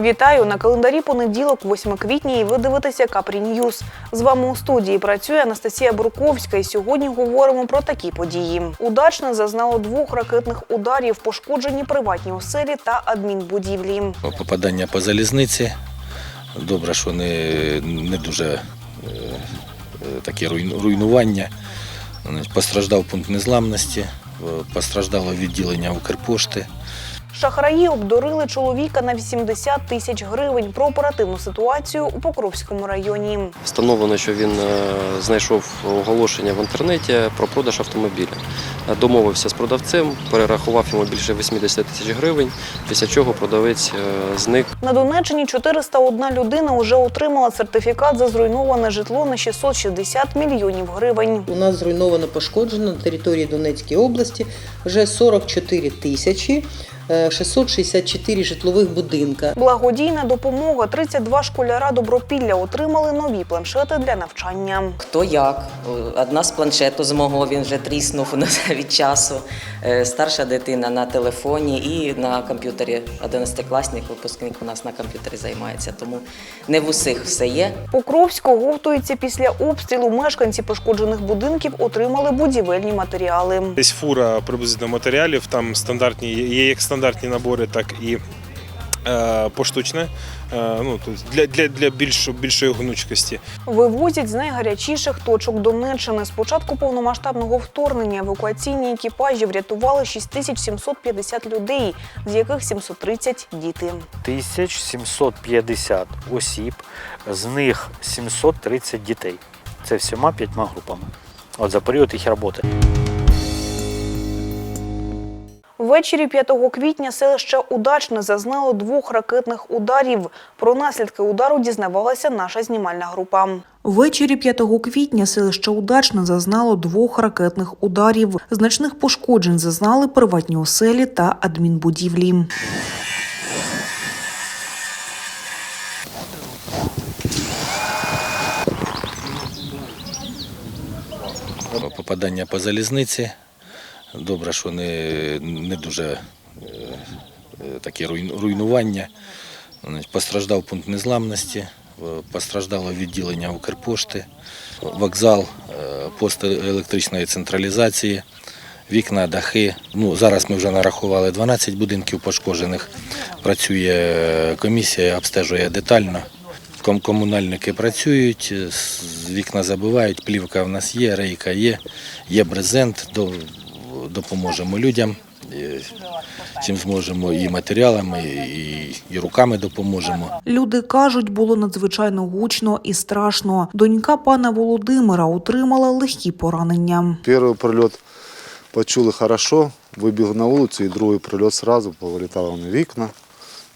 Вітаю на календарі понеділок, 8 квітня, і ви дивитеся Капрі Ньюз. З вами у студії працює Анастасія Бурковська. І сьогодні говоримо про такі події. Удачне зазнало двох ракетних ударів, пошкоджені приватні оселі та адмінбудівлі. попадання по залізниці. Добре, що не, не дуже е, е, такі руйнування. Постраждав пункт незламності, е, постраждало відділення Укрпошти. Шахраї обдурили чоловіка на 80 тисяч гривень про оперативну ситуацію у Покровському районі. Встановлено, що він е, знайшов оголошення в інтернеті про продаж автомобіля. Е, Домовився з продавцем, перерахував йому більше 80 тисяч гривень, після чого продавець е, зник. На Донеччині 401 людина вже отримала сертифікат за зруйноване житло на 660 мільйонів гривень. У нас зруйновано пошкоджено на території Донецької області вже 44 тисячі 664 житлових будинка. Благодійна допомога. 32 школяра Добропілля отримали нові планшети для навчання. Хто як. Одна з планшету з мого він вже тріснув від часу. Е, Старша дитина на телефоні і на комп'ютері. 11-класник, випускник у нас на комп'ютері займається. Тому не в усіх все є. Покровсько говтується після обстрілу. Мешканці пошкоджених будинків отримали будівельні матеріали. Десь фура приблизно матеріалів, там стандартні, є як стандартні набори, так і е, поштучне, е, ну, для, для, для більш, більшої гнучкості. Вивозять з найгарячіших точок Донеччини. З початку повномасштабного вторгнення евакуаційні екіпажі врятували 6750 людей, з яких 730 – діти. 1750 осіб, з них 730 дітей. Це всіма п'ятьма групами. От за період їх роботи. Ввечері 5 квітня селище Удачне зазнало двох ракетних ударів. Про наслідки удару дізнавалася наша знімальна група. Ввечері 5 квітня селище Удачне зазнало двох ракетних ударів. Значних пошкоджень зазнали приватні оселі та адмінбудівлі. Попадання по залізниці. Добре, що не, не дуже е, е, такі руйнування. Постраждав пункт незламності, е, постраждало відділення Укрпошти, вокзал, пост електричної централізації, вікна, дахи. Ну, зараз ми вже нарахували 12 будинків пошкоджених. Працює комісія, обстежує детально. Комунальники працюють, вікна забивають, плівка в нас є, рейка є, є брезент, допоможемо людям. Чим зможемо і матеріалами, і, і руками допоможемо. Люди кажуть, було надзвичайно гучно і страшно. Донька пана Володимира отримала легкі поранення. Первый прильот почули хорошо, вибіг на вулицю, і другий прильот сразу повилітали на вікна.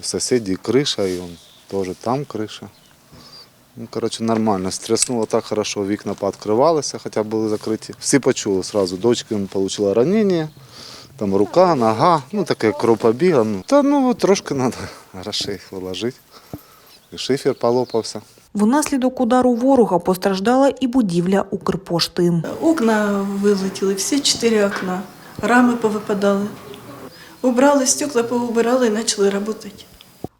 У сусідів криша, і он теж там криша. Ну, коротше, нормально. Стряснуло так хорошо, вікна пооткривалися, хоча були закриті. Всі почули сразу. Дочка отримала ранення, там рука, нога, ну таке кропобіга. Ну, та ну трошки треба грошей вложити. І шифер полопався. Внаслідок удару ворога постраждала і будівля Укрпошти. Окна вилетіли, всі чотири окна, рами повипадали. Убрали стекла, поубирали і почали працювати.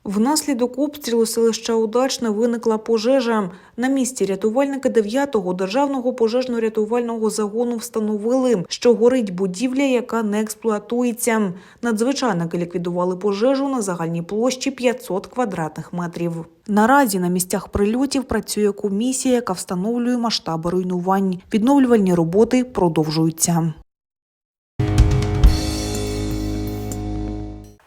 Внаслідок обстрілу селища Удачне виникла пожежа. На місці рятувальники 9-го державного пожежно-рятувального загону встановили, що горить будівля, яка не експлуатується. Надзвичайники ліквідували пожежу на загальній площі 500 квадратних метрів. Наразі на місцях прильотів працює комісія, яка встановлює масштаби руйнувань. Відновлювальні роботи продовжуються.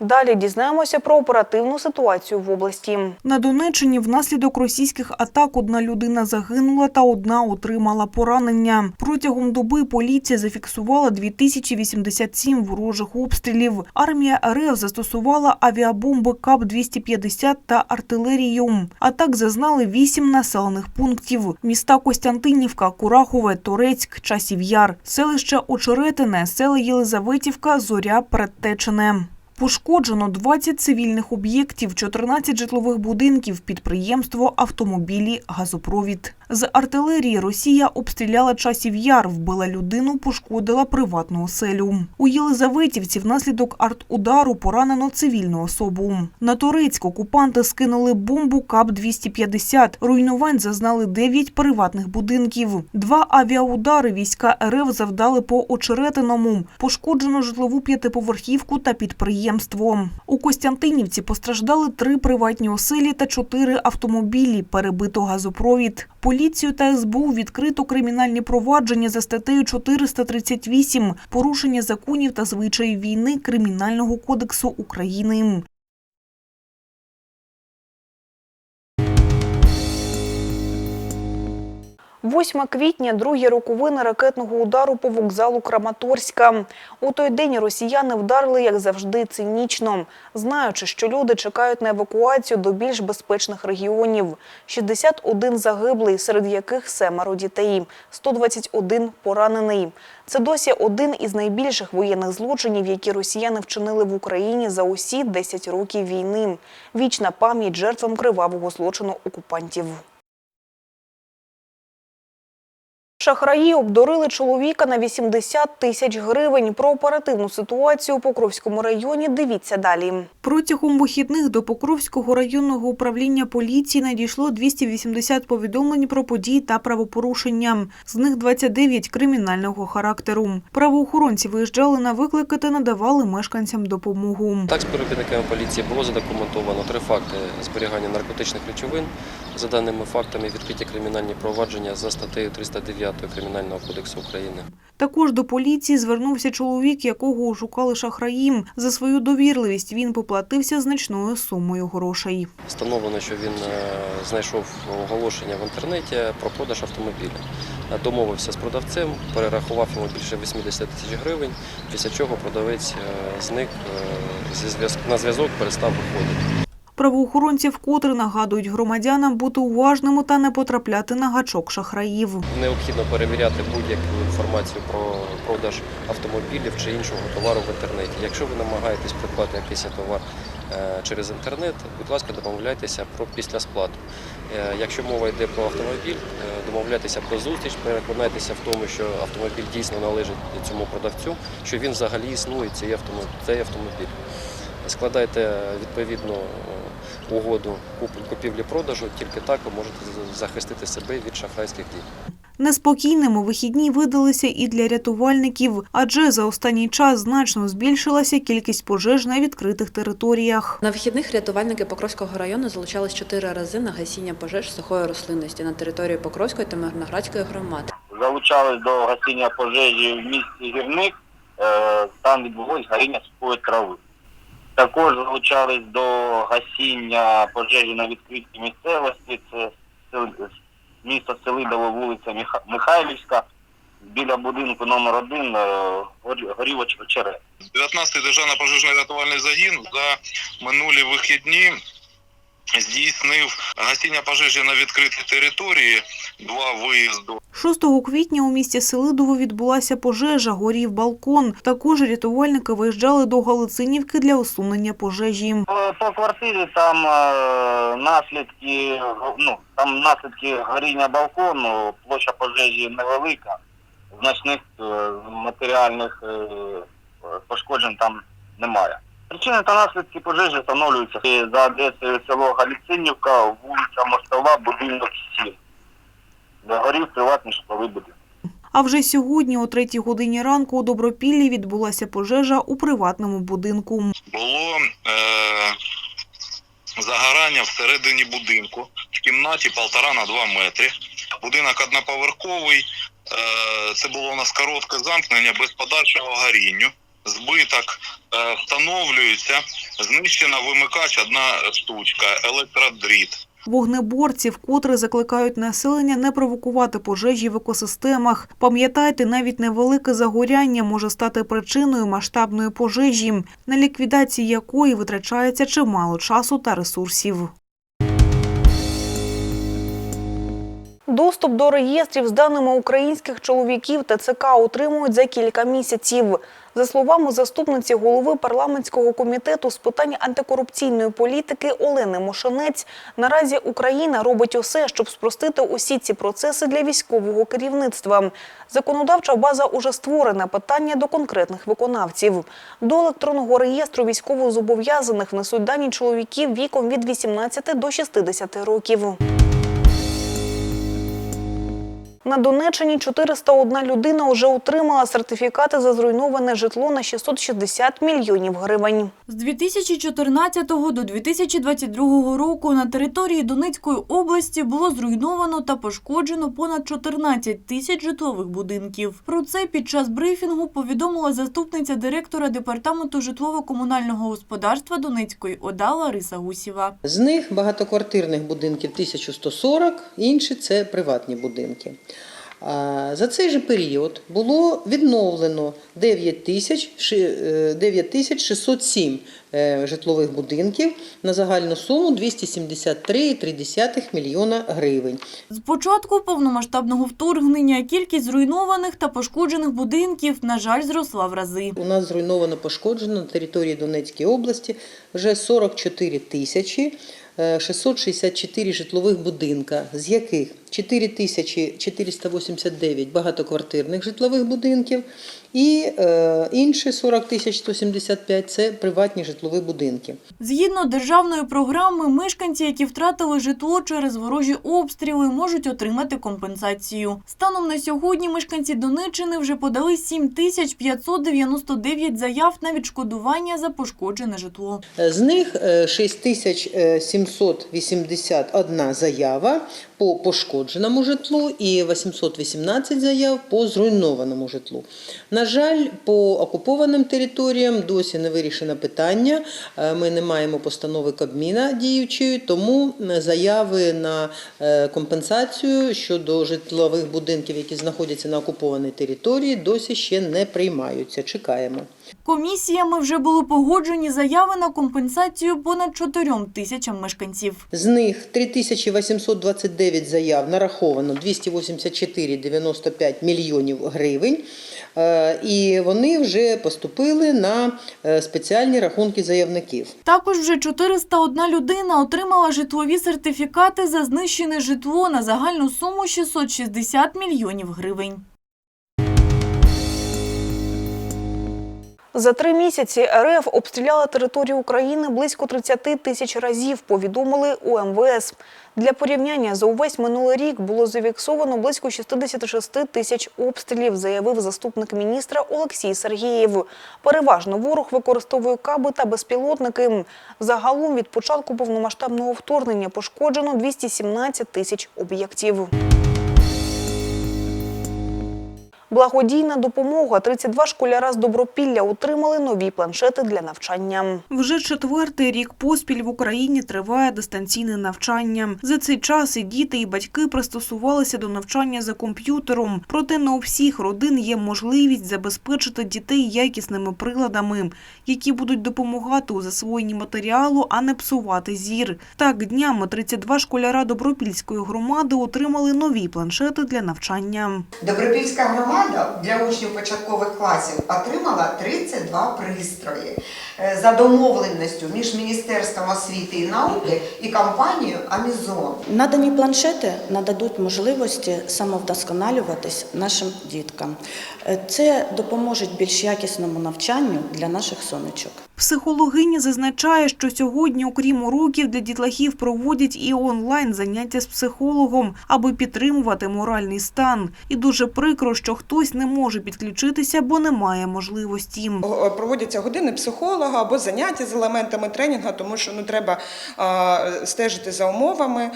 Далі дізнаємося про оперативну ситуацію в області. На Донеччині внаслідок російських атак одна людина загинула та одна отримала поранення. Протягом доби поліція зафіксувала 2087 ворожих обстрілів. Армія РФ застосувала авіабомби КАП-250 та артилерію. Атак зазнали вісім населених пунктів: міста Костянтинівка, Курахове, Торецьк, Часів Яр, селище Очеретине, села Єлизаветівка, Зоря, Предтечене. Пошкоджено 20 цивільних об'єктів, 14 житлових будинків, підприємство, автомобілі, газопровід. З артилерії Росія обстріляла часів яр, вбила людину, пошкодила приватну оселю. У Єлизаветівці внаслідок арт-удару поранено цивільну особу. На Торецьк окупанти скинули бомбу КАП-250. Руйнувань зазнали 9 приватних будинків. Два авіаудари війська РФ завдали по Очеретиному. Пошкоджено житлову п'ятиповерхівку та підприємство. У Костянтинівці постраждали три приватні оселі та чотири автомобілі. Перебито газопровід. Поліцію та СБУ відкрито кримінальні провадження за статтею 438 «Порушення законів та звичаїв війни Кримінального кодексу України». 8 квітня – другі роковини ракетного удару по вокзалу Краматорська. У той день росіяни вдарили, як завжди, цинічно, знаючи, що люди чекають на евакуацію до більш безпечних регіонів. 61 загиблий, серед яких семеро дітей, 121 поранений. Це досі один із найбільших воєнних злочинів, які росіяни вчинили в Україні за усі 10 років війни. Вічна пам'ять жертвам кривавого злочину окупантів. Шахраї обдурили чоловіка на 80 тисяч гривень. Про оперативну ситуацію у Покровському районі дивіться далі. Протягом вихідних до Покровського районного управління поліції надійшло 280 повідомлень про події та правопорушення. З них 29 кримінального характеру. Правоохоронці виїжджали на виклики та надавали мешканцям допомогу. Так, співробітниками поліції було задокументовано три факти зберігання наркотичних речовин. За даними фактами, відкриті кримінальні провадження за статтею 309 Кримінального кодексу України. Також до поліції звернувся чоловік, якого ошукали шахраїм. За свою довірливість він поплатився значною сумою грошей. Встановлено, що він е, знайшов оголошення в інтернеті про продаж автомобіля. Е, Домовився з продавцем, перерахував йому більше 80 тисяч гривень, після чого продавець е, зник зі зв'язку на зв'язок, перестав виходити. Правоохоронці вкотре нагадують громадянам бути уважними та не потрапляти на гачок шахраїв. Необхідно перевіряти будь-яку інформацію про продаж автомобілів чи іншого товару в інтернеті. Якщо ви намагаєтесь придбати якийсь товар е, через інтернет, будь ласка, домовляйтеся про післясплату. Е, Якщо мова йде про автомобіль, е, домовляйтеся про зустріч, переконайтеся в тому, що автомобіль дійсно належить цьому продавцю, що він взагалі існує цей автомобіль. Складайте відповідну угоду куп- купівлі-продажу, тільки так ви можете захистити себе від шахрайських дій. Неспокійними вихідні видалися і для рятувальників, адже за останній час значно збільшилася кількість пожеж на відкритих територіях. На вихідних рятувальники Покровського району залучались чотири рази на гасіння пожеж сухої рослинності на території Покровської та Мирноградської громад. залучались до гасіння пожежі в місті Гірник, е, там відбулось горіння сухої трави. Також залучались до гасіння пожежі на відкритій місцевості, це місто Селидово, вулиця Михайлівська, біля будинку номер 1 горів оч- очерет. 19-й державний пожежно-рятувальний загін за минулі вихідні здійснив гасіння пожежі на відкритій території, два виїзди 6 квітня у місті Селидово відбулася пожежа, горів балкон. Також рятувальники виїжджали до Галицинівки для усунення пожежі. По, квартирі там е, наслідки, ну, там наслідки горіння балкону, площа пожежі невелика, значних е, матеріальних е, пошкоджень там немає. Причини та наслідки пожежі встановлюються за адресою село Галіцинівка, вулиця Мостова, будинок 7, де горів приватний житловий будинок. А вже сьогодні, о третій годині ранку, у Добропіллі відбулася пожежа у приватному будинку. було е, загорання всередині будинку в кімнаті полтора на два метри. Будинок одноповерховий. Е, це було у нас коротке замкнення без подальшого горінню. Збиток е, встановлюється. Знищена вимикач одна штучка, електродріт. Вогнеборці вкотре закликають населення не провокувати пожежі в екосистемах. Пам'ятайте, навіть невелике загоряння може стати причиною масштабної пожежі, на ліквідації якої витрачається чимало часу та ресурсів. Доступ до реєстрів з даними українських чоловіків ТЦК отримують за кілька місяців. За словами заступниці голови парламентського комітету з питань антикорупційної політики Олени Мошенець, наразі Україна робить усе, щоб спростити усі ці процеси для військового керівництва. Законодавча база уже створена. Питання до конкретних виконавців. До електронного реєстру військовозобов'язаних внесуть дані чоловіків віком від 18 до 60 років. На Донеччині 401 людина вже отримала сертифікати за зруйноване житло на 660 мільйонів гривень. З 2014 до 2022 року на території Донецької області було зруйновано та пошкоджено понад 14 тисяч житлових будинків. Про це під час брифінгу повідомила заступниця директора департаменту житлово-комунального господарства Донецької ОДА Лариса Гусєва. З них багатоквартирних будинків 1140, інші це приватні будинки. За цей же період було відновлено 9 тисяч ши- е, 9607 е, житлових будинків на загальну суму 273,3 мільйона гривень. З початку повномасштабного вторгнення кількість зруйнованих та пошкоджених будинків, на жаль, зросла в рази. У нас зруйновано пошкоджено на території Донецької області вже 44 тисячі е, 664 житлових будинка, з яких 4 тисячі 489 багатоквартирних житлових будинків і е, інші 40 тисяч 175 – це приватні житлові будинки. Згідно державної програми, мешканці, які втратили житло через ворожі обстріли, можуть отримати компенсацію. Станом на сьогодні мешканці Донеччини вже подали 7599 заяв на відшкодування за пошкоджене житло. З них е, 6781 заява по пошкодженому житлу і 818 заяв по зруйнованому житлу. На жаль, по окупованим територіям досі не вирішено питання. Е, Ми не маємо постанови Кабміна діючої, тому е, заяви на е, компенсацію щодо житлових будинків, які знаходяться на окупованій території, досі ще не приймаються. Чекаємо. Комісіями вже були погоджені заяви на компенсацію понад 4 тисячам мешканців. З них 3829 заяв нараховано 284,95 мільйонів гривень. Е, І вони вже поступили на е, спеціальні рахунки заявників. Також вже 401 людина отримала житлові сертифікати за знищене житло на загальну суму 660 мільйонів гривень. За три місяці РФ обстріляла територію України близько 30 тисяч разів, повідомили у МВС. Для порівняння за увесь минулий рік було зафіксовано близько 66 тисяч обстрілів, заявив заступник міністра Олексій Сергієв. Переважно ворог використовує каби та безпілотники. Загалом від початку повномасштабного вторгнення пошкоджено 217 тисяч об'єктів. Благодійна допомога. 32 школяра з Добропілля отримали нові планшети для навчання. Вже четвертий рік поспіль в Україні триває дистанційне навчання. За цей час і діти, і батьки пристосувалися до навчання за комп'ютером. Проте не у всіх родин є можливість забезпечити дітей якісними приладами, які будуть допомагати у засвоєнні матеріалу, а не псувати зір. Так, днями 32 школяра Добропільської громади отримали нові планшети для навчання. Добропільська громада для учнів початкових класів отримала 32 пристрої Е, за домовленістю між Міністерством освіти і науки і компанією Амізон. Надані планшети нададуть можливості самовдосконалюватись нашим діткам. Е, Це допоможе більш якісному навчанню для наших сонечок. Психологиня зазначає, що сьогодні, окрім уроків, для дітлахів проводять і онлайн заняття з психологом, аби підтримувати моральний стан. І дуже прикро, що хтось не може підключитися, бо немає можливості. Проводяться години психолога або заняття з елементами тренінгу, тому що ну треба стежити за умовами,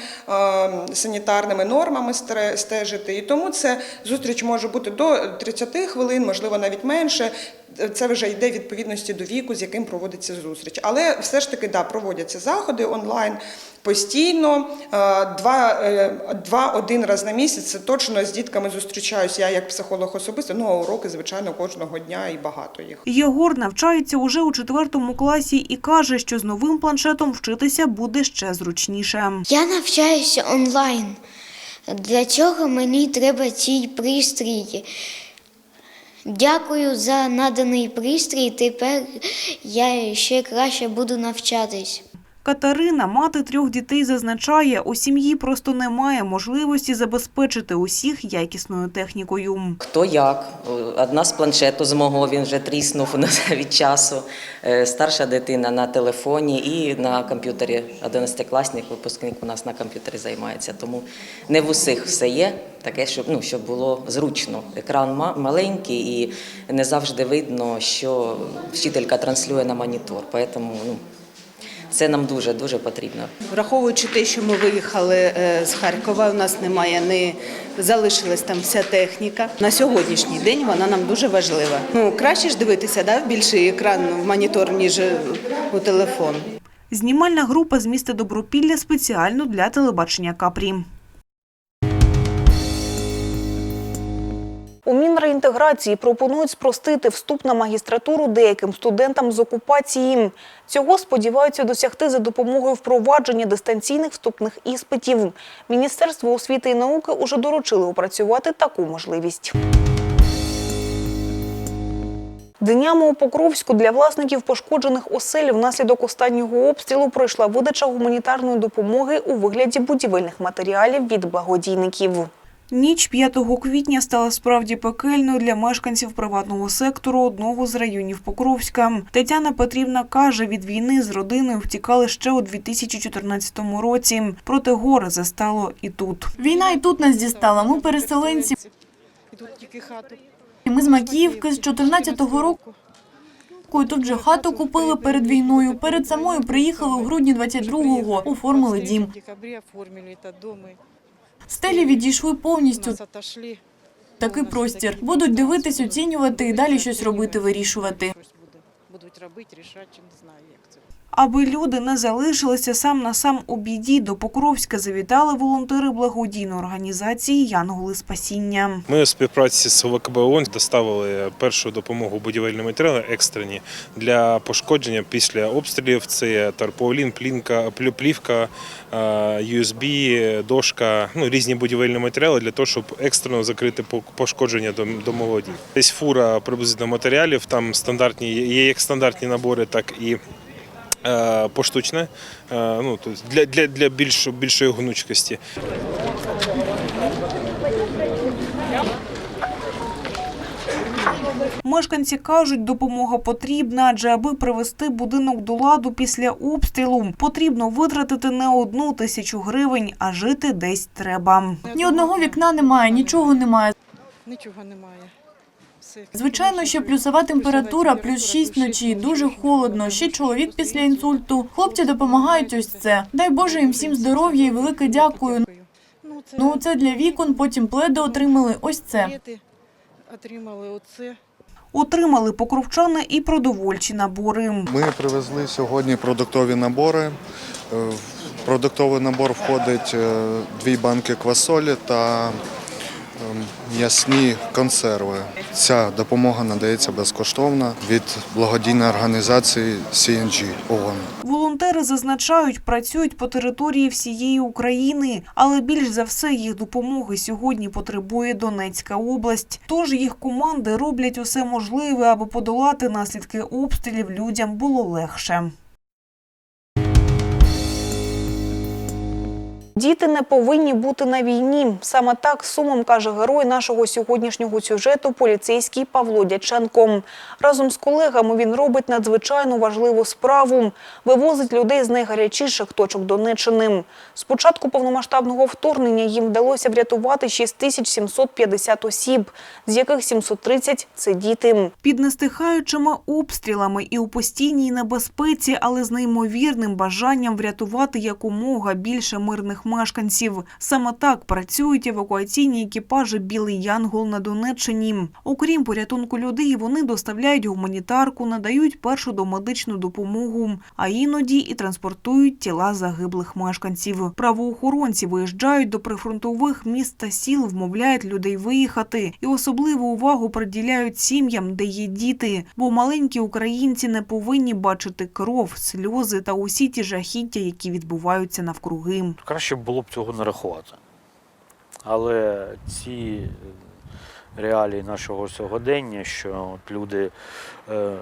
санітарними нормами стежити. І тому це зустріч може бути до 30 хвилин, можливо, навіть менше. Це вже йде відповідності до віку, з яким проводиться зустріч. Але все ж таки да, проводяться заходи онлайн постійно. Е, Два, е, два-один раз на місяць точно з дітками зустрічаюсь. Я як психолог особисто, ну а уроки, звичайно, кожного дня і багато їх. Єгор навчається уже у четвертому класі і каже, що з новим планшетом вчитися буде ще зручніше. Я навчаюся онлайн. Для цього мені треба ці пристрої. Дякую за наданий пристрій. Тепер я ще краще буду навчатись. Катерина, мати трьох дітей, зазначає, у сім'ї просто немає можливості забезпечити усіх якісною технікою. Хто як? Одна з планшету з мого він вже тріснув від часу. Е, Старша дитина на телефоні і на комп'ютері. 11-класник, випускник у нас на комп'ютері займається. Тому не в усіх все є таке, щоб ну щоб було зручно. Екран маленький і не завжди видно, що вчителька транслює на монітор. Тому ну, це нам дуже дуже потрібно. Враховуючи те, що ми виїхали е, з Харкова, у нас немає не залишилась там вся техніка. На сьогоднішній день вона нам дуже важлива. Ну краще ж дивитися, да, в більший екран в монітор, ніж е, у телефон. Знімальна група з міста Добропілля спеціально для телебачення Капрі. У Мінреінтеграції пропонують спростити вступ на магістратуру деяким студентам з окупації. Цього сподіваються досягти за допомогою впровадження дистанційних вступних іспитів. Міністерство освіти і науки уже доручили опрацювати таку можливість. Днями у Покровську для власників пошкоджених осель внаслідок останнього обстрілу пройшла видача гуманітарної допомоги у вигляді будівельних матеріалів від благодійників. Ніч 5 квітня стала справді пекельною для мешканців приватного сектору одного з районів Покровська. Тетяна Петрівна каже, від війни з родиною втікали ще у 2014 році. Проте горе застало і тут. Війна і тут нас дістала. Ми переселенці. Ми з Макіївки з 14-го року. Тут же хату купили перед війною. Перед самою приїхали у грудні 22-го, оформили дім. Стелі відійшли повністю. Такий простір. Будуть дивитись, оцінювати і далі щось робити, вирішувати. будуть робити, рішати, чи не знаю, як це. Аби люди не залишилися сам на сам у біді, до Покровська завітали волонтери благодійної організації Янголи Спасіння. Ми у співпраці з ОВКБ ООН доставили першу допомогу будівельні матеріали екстрені для пошкодження після обстрілів. Це тарпаулін, плінка, плівка, е, USB, дошка, ну різні будівельні матеріали для того, щоб екстрено закрити по- пошкодження дом- домоводів. Десь фура приблизно матеріалів. Там стандартні є як стандартні набори, так і е, поштучне. Е, Ну для, для, для більш, більшої гнучкості. Мешканці кажуть, допомога потрібна, адже аби привести будинок до ладу після обстрілу, потрібно витратити не одну тисячу гривень, а жити десь треба. Ні одного вікна немає, нічого немає. Нічого немає. Звичайно, що плюсова температура, плюс 6 вночі, дуже холодно. Ще чоловік після інсульту. Хлопці допомагають ось це. Дай Боже їм всім здоров'я і велике дякую. Ну, це Ну, це для вікон, потім пледи отримали. Ось це. отримали оце. Отримали покровчани і продовольчі набори. Ми привезли сьогодні продуктові набори. Е, В продуктовий набор входить е, дві банки квасолі та м'ясні консерви. Ця допомога надається безкоштовно від благодійної організації CNG ООН. Волонтери зазначають, працюють по території всієї України, але більш за все їх допомоги сьогодні потребує Донецька область. Тож їх команди роблять усе можливе, аби подолати наслідки обстрілів людям було легше. Діти не повинні бути на війні. Саме так сумом каже герой нашого сьогоднішнього сюжету поліцейський Павло Дяченко. Разом з колегами він робить надзвичайно важливу справу – вивозить людей з найгарячіших точок Донеччини. З початку повномасштабного вторгнення їм вдалося врятувати 6750 осіб, з яких 730 – це діти. Під нестихаючими обстрілами і у постійній небезпеці, але з неймовірним бажанням врятувати якомога більше мирних мешканців. Саме так працюють евакуаційні екіпажі «Білий Янгол» на Донеччині. Окрім порятунку людей, вони доставляють гуманітарку, надають першу домедичну допомогу, а іноді і транспортують тіла загиблих мешканців. Правоохоронці виїжджають до прифронтових міст та сіл, вмовляють людей виїхати і особливу увагу приділяють сім'ям, де є діти, бо маленькі українці не повинні бачити кров, сльози та усі ті жахіття, які відбуваються навкруги. Краще було б цього не рахувати. Але ці реалії нашого сьогодення, що от люди е,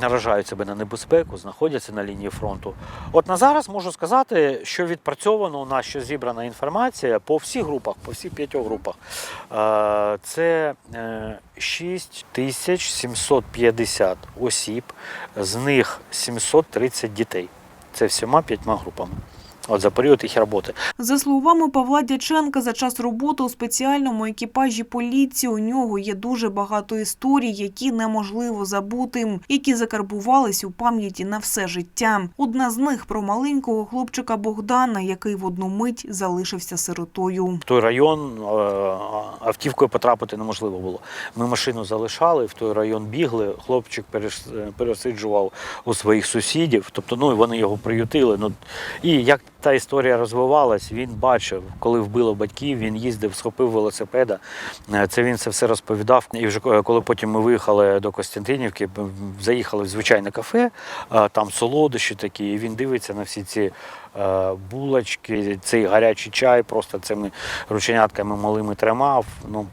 наражають себе на небезпеку, знаходяться на лінії фронту. От на зараз можу сказати, що відпрацьовано у нас, що зібрана інформація по всіх групах, по всіх п'ятьох групах. Е, Це е, 6750 осіб, з них 730 дітей. Це всіма п'ятьма групами. От за період їх роботи. За словами Павла Дяченка, за час роботи у спеціальному екіпажі поліції у нього є дуже багато історій, які неможливо забути, які закарбувались у пам'яті на все життя. Одна з них про маленького хлопчика Богдана, який в одну мить залишився сиротою. В той район е, автівкою потрапити неможливо було. Ми машину залишали, в той район бігли. Хлопчик пересиджував у своїх сусідів. Тобто, ну вони його приютили. Ну і як та історія розвивалась, він бачив, коли вбило батьків, він їздив, схопив велосипеда. Е, Це він це все розповідав. І вже коли потім ми виїхали до Костянтинівки, заїхали в звичайне кафе, там солодощі такі, і він дивиться на всі ці е, булочки, цей гарячий чай, просто цими рученятками малими тримав. Ну,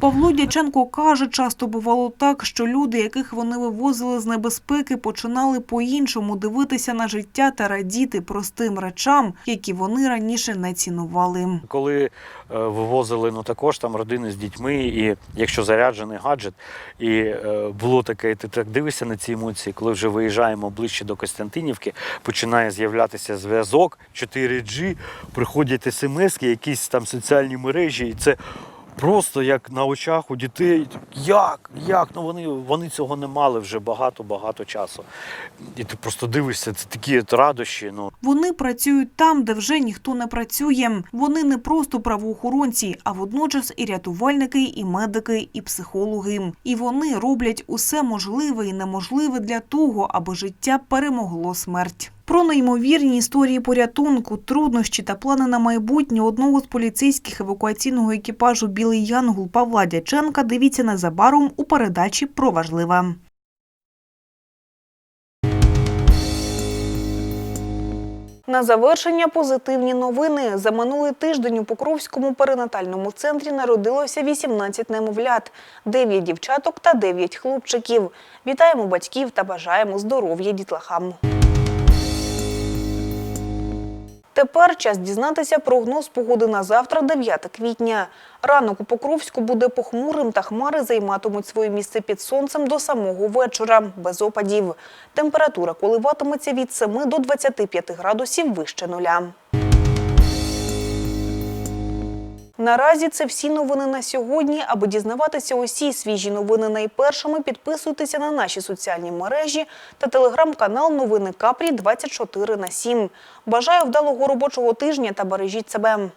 Павло Дяченко каже, часто бувало так, що люди, яких вони вивозили з небезпеки, починали по-іншому дивитися на життя та радіти простим речам, які вони раніше не цінували. коли е, вивозили ну, також там родини з дітьми, і якщо заряджений гаджет, і е, було таке, ти так дивишся на ці емоції, коли вже виїжджаємо ближче до Костянтинівки, починає з'являтися зв'язок 4G, приходять смс, якісь там соціальні мережі, і це. Просто як на очах у дітей, як, як? Ну вони, вони цього не мали вже багато-багато часу. І ти просто дивишся, це такі радощі. Ну. Вони працюють там, де вже ніхто не працює. Вони не просто правоохоронці, а водночас і рятувальники, і медики, і психологи. І вони роблять усе можливе і неможливе для того, аби життя перемогло смерть. Про неймовірні історії порятунку, труднощі та плани на майбутнє одного з поліцейських евакуаційного екіпажу Білий Янгул Павла Дяченка дивіться незабаром у передачі про важливе. На завершення позитивні новини. За минулий тиждень у Покровському перинатальному центрі народилося 18 немовлят, 9 дівчаток та 9 хлопчиків. Вітаємо батьків та бажаємо здоров'я дітлахам. Тепер час дізнатися прогноз погоди на завтра, 9 квітня. Ранок у Покровську буде похмурим та хмари займатимуть своє місце під сонцем до самого вечора, без опадів. Температура коливатиметься від 7 до 25 градусів вище нуля. Наразі це всі новини на сьогодні. Аби дізнаватися усі свіжі новини найпершими, підписуйтеся на наші соціальні мережі та телеграм-канал Новини Капрі 24 на 7. Бажаю вдалого робочого тижня та бережіть себе.